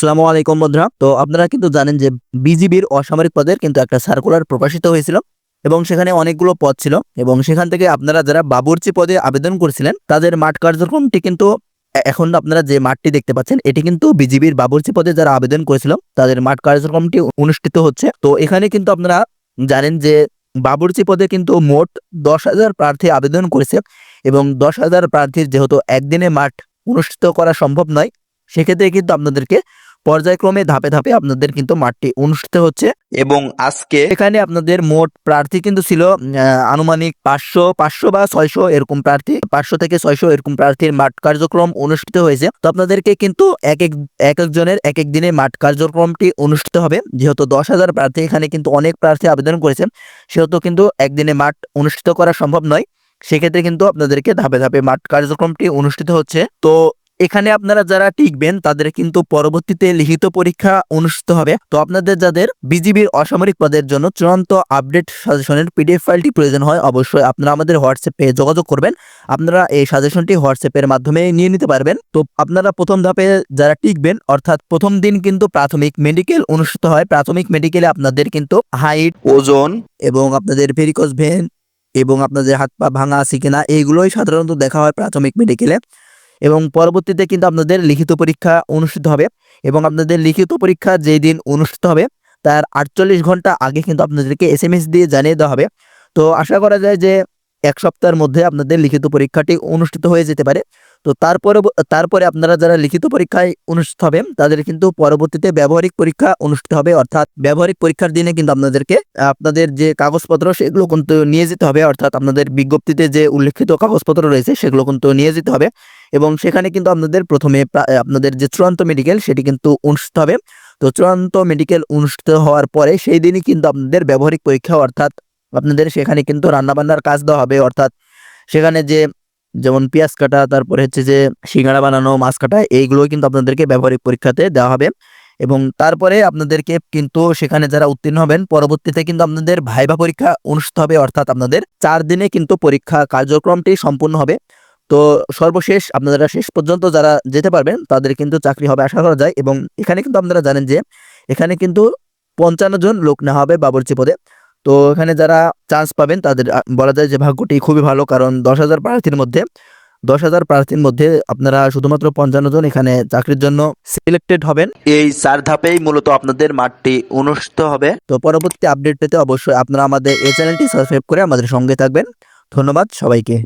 আসসালামু আলাইকুম বন্ধুরা। তো আপনারা কিন্তু জানেন যে বিজিবির অসামরিক পদের কিন্তু একটা সার্কুলার প্রকাশিত হয়েছিল এবং সেখানে অনেকগুলো পদ ছিল এবং সেখান থেকে আপনারা যারা বাবুর্চি পদে আবেদন করেছিলেন, তাদের মাঠ কার্যক্রমটি কিন্তু এখন আপনারা যে মাঠটি দেখতে পাচ্ছেন, এটি কিন্তু বিজিবির বাবুর্চি পদে যারা আবেদন করেছিল, তাদের মাঠ কার্যক্রমটি অনুষ্ঠিত হচ্ছে। তো এখানে কিন্তু আপনারা জানেন যে বাবুর্চি পদে কিন্তু মোট দশ হাজার প্রার্থী আবেদন করেছে এবং দশ হাজার প্রার্থীর যেহেতু একদিনে মাঠ অনুষ্ঠিত করা সম্ভব নয়, সেক্ষেত্রে কিন্তু আপনাদেরকে পর্যায়ক্রমে ধাপে ধাপে আপনাদের কিন্তু মাঠটি অনুষ্ঠিত হচ্ছে। এবং আজকে এখানে আপনাদের মোট প্রার্থী কিন্তু ছিল আনুমানিক পাঁচশো পাঁচশো বা ছয়শো এরকম প্রার্থী। পাঁচশো থেকে ছয়শো এরকম প্রার্থীর মাঠ কার্যক্রম অনুষ্ঠিত হয়েছে। তো আপনাদেরকে কিন্তু এক এক এক একজনের এক এক দিনে মাঠ কার্যক্রমটি অনুষ্ঠিত হবে। যেহেতু দশ হাজার প্রার্থী এখানে কিন্তু অনেক প্রার্থী আবেদন করেছেন সেহেতু কিন্তু একদিনে মাঠ অনুষ্ঠিত করা সম্ভব নয়। সেক্ষেত্রে কিন্তু আপনাদেরকে ধাপে ধাপে মাঠ কার্যক্রমটি অনুষ্ঠিত হচ্ছে। তো এখানে আপনারা যারা টিকবেন, তাদের কিন্তু পরবর্তীতে লিখিত পরীক্ষা অনুষ্ঠিত হবে। তো আপনাদের যাদের বিজিবির অসামরিক পদের জন্য চূড়ান্ত আপডেট সাজেশনের পিডিএফ ফাইলটি প্রয়োজন হয়, অবশ্যই আপনারা আমাদের হোয়াটসঅ্যাপে যোগাযোগ করবেন। আপনারা এই সাজেশনটি হোয়াটসঅ্যাপের মাধ্যমে নিয়ে নিতে পারবেন। তো আপনারা প্রথম ধাপে যারা টিকবেন, অর্থাৎ প্রথম দিন কিন্তু প্রাথমিক মেডিকেল অনুষ্ঠিত হয়। প্রাথমিক মেডিকেলে আপনাদের কিন্তু হাইট, ওজন এবং আপনাদের ভেরিকোজ ভেন এবং আপনাদের হাত পা ভাঙা আছে কিনা, এইগুলোই সাধারণত দেখা হয় প্রাথমিক মেডিকেলে। এবং পরবর্তীতে কিন্তু আপনাদের লিখিত পরীক্ষা অনুষ্ঠিত হবে এবং আপনাদের লিখিত পরীক্ষা যেই দিন অনুষ্ঠিত হবে, তার আটচল্লিশ ঘণ্টা আগে কিন্তু আপনাদেরকে এস এম এস দিয়ে জানিয়ে দেওয়া হবে। তো আশা করা যায় যে এক সপ্তাহের মধ্যে আপনাদের লিখিত পরীক্ষাটি অনুষ্ঠিত হয়ে যেতে পারে। তো তারপরে তারপরে আপনারা যারা লিখিত পরীক্ষায় অনুষ্ঠিত হবেন, তাদের কিন্তু পরবর্তীতে ব্যবহারিক পরীক্ষা অনুষ্ঠিত হবে। অর্থাৎ ব্যবহারিক পরীক্ষার দিনে কিন্তু আপনাদেরকে, আপনাদের যে কাগজপত্র, সেগুলো কিন্তু নিয়ে যেতে হবে। অর্থাৎ আপনাদের বিজ্ঞপ্তিতে যে উল্লেখিত কাগজপত্র রয়েছে, সেগুলো কিন্তু নিয়ে যেতে হবে। এবং সেখানে কিন্তু আপনাদের প্রথমে প্রা- আপনাদের যে চূড়ান্ত মেডিকেল, সেটি কিন্তু অনুষ্ঠিত হবে। তো চূড়ান্ত মেডিকেল অনুষ্ঠিত হওয়ার পরে, সেই দিনই কিন্তু আপনাদের ব্যবহারিক পরীক্ষা, অর্থাৎ আপনাদের সেখানে কিন্তু রান্নাবান্নার কাজ দেওয়া হবে। অর্থাৎ সেখানে যে যেমন পেঁয়াজ কাটা, তারপরে হচ্ছে যে সিঙ্গাড়া বানানো, মাছ কাটা এইগুলো কিন্তু আপনাদেরকে ব্যবহারিক পরীক্ষাতে দেওয়া হবে। এবং তারপরে আপনাদেরকে কিন্তু সেখানে যারা উত্তীর্ণ হবেন, পরবর্তীতে কিন্তু আপনাদের ভাইবা পরীক্ষা অনুষ্ঠিত হবে, অর্থাৎ আপনাদের চার দিনে কিন্তু পরীক্ষা কার্যক্রমটি সম্পূর্ণ হবে। তো সর্বশেষ আপনারা শেষ পর্যন্ত যারা যেতে পারবেন, তাদের কিন্তু চাকরি হবে আশা করা যায়। এবং এখানে কিন্তু আপনারা জানেন যে, এখানে কিন্তু পঞ্চান্ন জন লোক নেওয়া হবে বাবরচি পদে। তো এখানে যারা চান্স পাবেন তাদের বলা যায় যে ভাগ্যটি খুবই ভালো। কারণ দশ হাজার প্রার্থীর মধ্যে দশ হাজার প্রার্থীর মধ্যে আপনারা শুধুমাত্র পঞ্চান্ন জন এখানে চাকরির জন্য সিলেক্টেড হবেন। এই চার ধাপেই মূলত আপনাদের মাঠটি অনুষ্ঠিত হবে। তো পরবর্তী আপডেট পেতে অবশ্যই আপনারা আমাদের এই চ্যানেলটি সাবস্ক্রাইব করে আমাদের সঙ্গে থাকবেন। ধন্যবাদ সবাইকে।